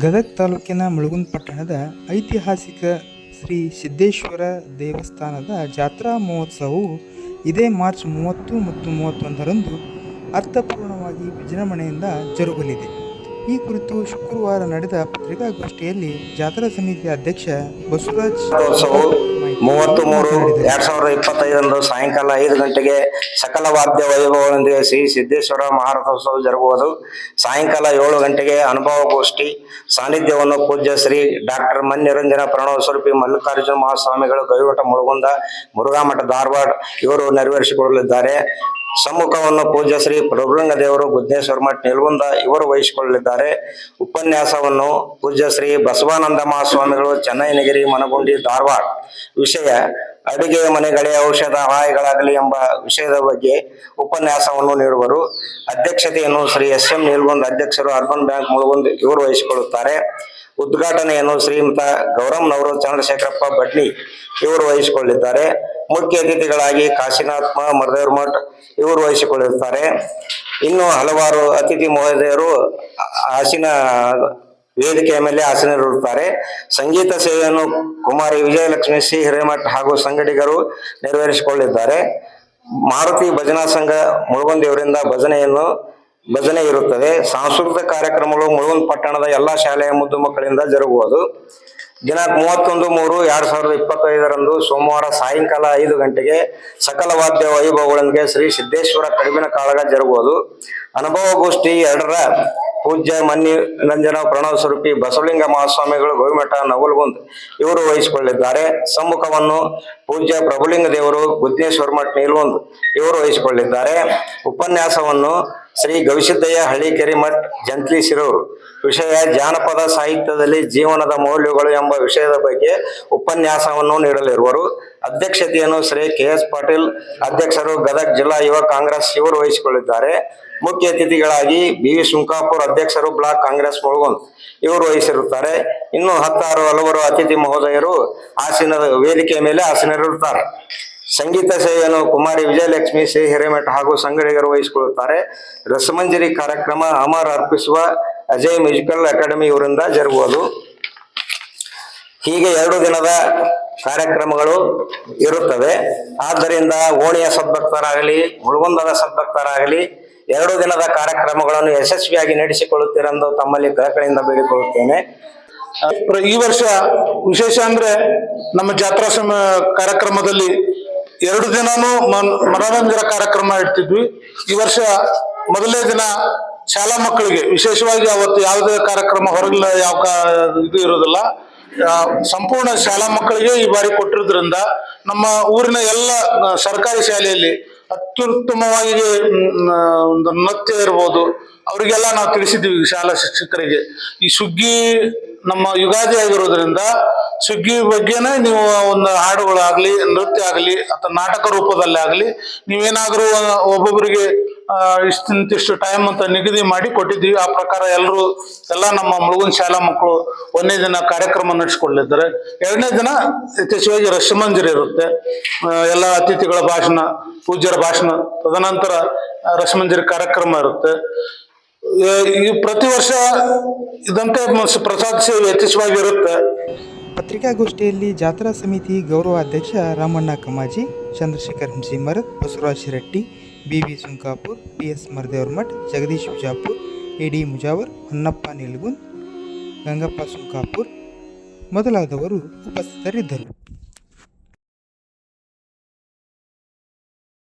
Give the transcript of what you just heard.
ಗದಗ ತಾಲೂಕಿನ ಮುಳುಗುಂದ ಪಟ್ಟಣದ ಐತಿಹಾಸಿಕ ಶ್ರೀ ಸಿದ್ದೇಶ್ವರ ದೇವಸ್ಥಾನದ ಜಾತ್ರಾ ಮಹೋತ್ಸವವು ಇದೇ ಮಾರ್ಚ್ ಮೂವತ್ತು ಮತ್ತು ಮೂವತ್ತೊಂದರಂದು ಅರ್ಥಪೂರ್ಣವಾಗಿ ವಿಜೃಂಭಣೆಯಿಂದ ಜರುಗಲಿದೆ. ಈ ಕುರಿತು ಶುಕ್ರವಾರ ನಡೆದ ಪತ್ರಿಕಾಗೋಷ್ಠಿಯಲ್ಲಿ ಜಾತ್ರಾ ಸಮಿತಿಯ ಅಧ್ಯಕ್ಷ ಬಸವರಾಜ್ ಮೂವತ್ತು ಮೂರು. ಎರಡ್ ಸಾವಿರದ ಇಪ್ಪತ್ತೈದರಂದು ಸಾಯಂಕಾಲ ಐದು ಗಂಟೆಗೆ ಸಕಲ ವಾದ್ಯ ವೈಭವಗಳೊಂದಿಗೆ ಶ್ರೀ ಸಿದ್ದೇಶ್ವರ ಮಹಾರಥೋತ್ಸವ ಜರುಗುವುದು. ಸಾಯಂಕಾಲ ಏಳು ಗಂಟೆಗೆ ಅನುಭವ ಗೋಷ್ಠಿ ಸಾನ್ನಿಧ್ಯವನ್ನು ಪೂಜ್ಯ ಶ್ರೀ ಡಾಕ್ಟರ್ ಮನ್ಯರಂಜನ ಪ್ರಣವ ಸ್ವರೂಪಿ ಮಲ್ಲಿಕಾರ್ಜುನ ಮಹಾಸ್ವಾಮಿಗಳು ಗವಿಮಠ ಮುಳುಗುಂದ ಮುರುಘಾಮಠ ಧಾರವಾಡ ಇವರು ನೆರವೇರಿಸಿಕೊಳ್ಳಲಿದ್ದಾರೆ ಸಮ್ಮುಖವನ್ನು ಪೂಜ್ಯ ಶ್ರೀ ಪ್ರಭುಲಿಂಗ ದೇವರು ಬುದ್ಧೇಶ್ವರ ಮಠ ನಿಲ್ಗುಂದ ಇವರು ವಹಿಸಿಕೊಳ್ಳಲಿದ್ದಾರೆ. ಉಪನ್ಯಾಸವನ್ನು ಪೂಜ್ಯ ಶ್ರೀ ಬಸವಾನಂದ ಮಹಾಸ್ವಾಮಿಗಳು ಚೆನ್ನೈನಗಿರಿ, ಮನಗುಂಡಿ, ಧಾರವಾಡ. ವಿಷಯ, ಅಡುಗೆ ಮನೆಗಳೇ ಔಷಧ ಹಾಯಿಗಳಾಗಲಿ ಎಂಬ ವಿಷಯದ ಬಗ್ಗೆ ಉಪನ್ಯಾಸವನ್ನು ನೀಡುವರು. ಅಧ್ಯಕ್ಷತೆಯನ್ನು ಶ್ರೀ ಎಸ್ ಎಂ ನಿಲ್ಗುಂದ ಅಧ್ಯಕ್ಷರು ಅರ್ಬನ್ ಬ್ಯಾಂಕ್ ಮುಳುಗುಂದ್ ಇವರು ವಹಿಸಿಕೊಳ್ಳುತ್ತಾರೆ. ಉದ್ಘಾಟನೆಯನ್ನು ಶ್ರೀಮತ ಗೌರಮ್ನವರು ಚಂದ್ರಶೇಖರಪ್ಪ ಬಡ್ನಿ ಇವರು ವಹಿಸಿಕೊಳ್ಳಿದ್ದಾರೆ ಮುಖ್ಯ ಅತಿಥಿಗಳಾಗಿ ಕಾಶಿನಾಥ್ ಮರದೇವ್ರ ಮಠ್, ಇವರು ವಹಿಸಿಕೊಳ್ಳುತ್ತಾರೆ. ಇನ್ನು ಹಲವಾರು ಅತಿಥಿ ಮಹೋದಯರು ಆಸಿನ ವೇದಿಕೆಯ ಮೇಲೆ ಆಸನರಿರುತ್ತಾರೆ ಸಂಗೀತ ಸೇವೆಯನ್ನು ಕುಮಾರಿ ವಿಜಯಲಕ್ಷ್ಮಿ ಸಿ ಹಿರೇಮಠ್ ಹಾಗೂ ಸಂಗಡಿಗರು ನೆರವೇರಿಸಿಕೊಳ್ಳಿದ್ದಾರೆ ಮಾರುತಿ ಭಜನಾ ಸಂಘ ಮುಳುಗುಂದಿಯವರಿಂದ ಭಜನೆಯನ್ನು, ಭಜನೆ ಇರುತ್ತದೆ. ಸಾಂಸ್ಕೃತಿಕ ಕಾರ್ಯಕ್ರಮಗಳು ಮುಳುಗುಂದ್ ಪಟ್ಟಣದ ಎಲ್ಲಾ ಶಾಲೆಯ ಮುದ್ದು ಮಕ್ಕಳಿಂದ ಜರುಗುವುದು. ದಿನಾಂಕ ಮೂವತ್ತೊಂದು ಮೂರು ಎರಡ್ ಸಾವಿರದ ಇಪ್ಪತ್ತೈದರಂದು ಸೋಮವಾರ ಸಾಯಂಕಾಲ ಐದು ಗಂಟೆಗೆ ಸಕಲ ವಾದ್ಯ ವೈಭವಗಳೊಂದಿಗೆ ಶ್ರೀ ಸಿದ್ದೇಶ್ವರ ಕಡಿಮಿನ ಕಾಳಗ ಜರುಗುವುದು. ಅನುಭವಗೋಷ್ಠಿ ಎರಡರ ಪೂಜ್ಯ ಮನ್ನಿ ನಂಜನ ಪ್ರಣವ ಸ್ವರೂಪಿ ಬಸವಲಿಂಗ ಮಹಾಸ್ವಾಮಿಗಳು ಗೋವಿಮಠ ನವಲ್ಗುಂದ್ ಇವರು ವಹಿಸಿಕೊಳ್ಳಿದ್ದಾರೆ. ಸಮ್ಮುಖವನ್ನು ಪೂಜ್ಯ ಪ್ರಭುಲಿಂಗ ದೇವರು ಬುದ್ಧೇಶ್ವರ ಮಠ ನೀಲ್ಗುಂದ್ ಇವರು ವಹಿಸಿಕೊಳ್ಳಿದ್ದಾರೆ. ಉಪನ್ಯಾಸವನ್ನು ಶ್ರೀ ಗವಿಸಿದ್ದಯ್ಯ ಹಳ್ಳಿಕೆರೆ ಮಠ್, ಜಂತ್ಲಿ ಶಿರೂರು. ವಿಷಯ ಜಾನಪದ ಸಾಹಿತ್ಯದಲ್ಲಿ ಜೀವನದ ಮೌಲ್ಯಗಳು ಎಂಬ ವಿಷಯದ ಬಗ್ಗೆ ಉಪನ್ಯಾಸವನ್ನು ನೀಡಲಿರುವರು. ಅಧ್ಯಕ್ಷತೆಯನ್ನು ಶ್ರೀ ಕೆ ಎಸ್ ಪಾಟೀಲ್, ಅಧ್ಯಕ್ಷರು ಗದಗ ಜಿಲ್ಲಾ ಯುವ ಕಾಂಗ್ರೆಸ್ ಇವರು ವಹಿಸಿಕೊಳ್ಳಿದ್ದಾರೆ ಮುಖ್ಯ ಅತಿಥಿಗಳಾಗಿ ಬಿ. ವಿ ಶುಂಕಾಪುರ್ ಅಧ್ಯಕ್ಷರು ಬ್ಲಾಕ್ ಕಾಂಗ್ರೆಸ್ ಮುಳುಗುಂದ್ ಇವರು ವಹಿಸಿರುತ್ತಾರೆ. ಇನ್ನು ಹತ್ತಾರು ಹಲವರು ಅತಿಥಿ ಮಹೋದಯರು ಆಸೀನದ ವೇದಿಕೆಯ ಮೇಲೆ ಆಸೀನರಿರುತ್ತಾರೆ ಸಂಗೀತ ಸೇವೆಯನ್ನು ಕುಮಾರಿ ವಿಜಯಲಕ್ಷ್ಮಿ ಶ್ರೀ ಹಿರೇಮಠ ಹಾಗೂ ಸಂಗಡಿಗರು ವಹಿಸಿಕೊಳ್ಳುತ್ತಾರೆ. ರಸಮಂಜರಿ ಕಾರ್ಯಕ್ರಮ ಅಮರ್ ಅರ್ಪಿಸುವ ಅಜಯ್ ಮ್ಯೂಸಿಕಲ್ ಅಕಾಡೆಮಿ ಇವರಿಂದ ಜರುಗುವುದು. ಹೀಗೆ ಎರಡು ದಿನದ ಕಾರ್ಯಕ್ರಮಗಳು ಇರುತ್ತವೆ. ಆದ್ದರಿಂದ ಓಣಿಯ ಸದ್ಭಕ್ತರಾಗಲಿ, ಮುಳುಗುಂದದ ಸದ್ಭಕ್ತರಾಗಲಿ, ಎರಡು ದಿನದ ಕಾರ್ಯಕ್ರಮಗಳನ್ನು ಯಶಸ್ವಿಯಾಗಿ ನಡೆಸಿಕೊಳ್ಳುತ್ತೀರೆಂದು ತಮ್ಮಲ್ಲಿ ಕಳಕಳಿಯಿಂದ ಬೇಡಿಕೊಳ್ಳುತ್ತೇನೆ. ಈ ವರ್ಷ ವಿಶೇಷ ಅಂದ್ರೆ ನಮ್ಮ ಜಾತ್ರಾ ಸಮ ಕಾರ್ಯಕ್ರಮದಲ್ಲಿ ಎರಡು ದಿನಾನು ಮನ್- ಮನೋರಂಜನಾ ಕಾರ್ಯಕ್ರಮ ಇಡ್ತಿದ್ವಿ. ಈ ವರ್ಷ ಮೊದಲನೇ ದಿನ ಶಾಲಾ ಮಕ್ಕಳಿಗೆ, ವಿಶೇಷವಾಗಿ ಅವತ್ತು ಯಾವುದೇ ಕಾರ್ಯಕ್ರಮ ಹೊರಗಿಲ್ಲ, ಯಾವ ಇದು ಇರೋದಿಲ್ಲ. ಸಂಪೂರ್ಣ ಶಾಲಾ ಮಕ್ಕಳಿಗೆ ಈ ಬಾರಿ ಕೊಟ್ಟಿರೋದ್ರಿಂದ ನಮ್ಮ ಊರಿನ ಎಲ್ಲ ಸರ್ಕಾರಿ ಶಾಲೆಯಲ್ಲಿ ಅತ್ಯುತ್ತಮವಾಗಿ ಒಂದು ನೃತ್ಯ ಇರ್ಬೋದು. ಅವರಿಗೆಲ್ಲ ನಾವು ತಿಳಿಸಿದ್ದೀವಿ ಶಾಲಾ ಶಿಕ್ಷಕರಿಗೆ. ಈ ಸುಗ್ಗಿ ನಮ್ಮ ಯುಗಾದಿ ಆಗಿರೋದ್ರಿಂದ ಸುಗ್ಗಿ ಬಗ್ಗೆನೇ ನೀವು ಒಂದು ಹಾಡುಗಳಾಗ್ಲಿ ನೃತ್ಯ ಆಗಲಿ ಅಥವಾ ನಾಟಕ ರೂಪದಲ್ಲಿ ಆಗಲಿ ನೀವೇನಾದರೂ ಒಬ್ಬೊಬ್ಬರಿಗೆ ಆ, ಇಷ್ಟಿಂತಿಷ್ಟು ಟೈಮ್ ಅಂತ ನಿಗದಿ ಮಾಡಿ ಕೊಟ್ಟಿದ್ದೀವಿ. ಆ ಪ್ರಕಾರ ಎಲ್ಲರೂ ಎಲ್ಲ ನಮ್ಮ ಮುಳುಗುನ್ ಶಾಲಾ ಮಕ್ಕಳು ಒಂದನೇ ದಿನ ಕಾರ್ಯಕ್ರಮ ನಡೆಸ್ಕೊಳ್ಳಿದ್ದಾರೆ. ಎರಡನೇ ದಿನ ಯಥೇಚ್ಛವಾಗಿ ರಸಮಂಜರಿ ಇರುತ್ತೆ. ಎಲ್ಲ ಅತಿಥಿಗಳ ಭಾಷಣ ಪೂಜ್ಯರ ಭಾಷಣ ತದನಂತರ ರಸಮಂಜರಿ ಕಾರ್ಯಕ್ರಮ ಇರುತ್ತೆ. ಈ ಪ್ರತಿ ವರ್ಷ ಇದಂತೆ ಪ್ರಸಾದ ಸೇವೆ ಯಥೇಚ್ಛವಾಗಿ ಇರುತ್ತೆ. ಪತ್ರಿಕಾಗೋಷ್ಠಿಯಲ್ಲಿ ಜಾತ್ರಾ ಸಮಿತಿ ಗೌರವ ಅಧ್ಯಕ್ಷ Ramanna Kamaji, Chandrashekhar Hunsimar Basavaraj Reddy B V Sunkapur P S Maradevra Math Jagadish Bijapur A D Mujawar, Honnappa Nilgund Gangappa Sunkapur ಮೊದಲಾದವರು ಉಪಸ್ಥಿತರಿದ್ದರು.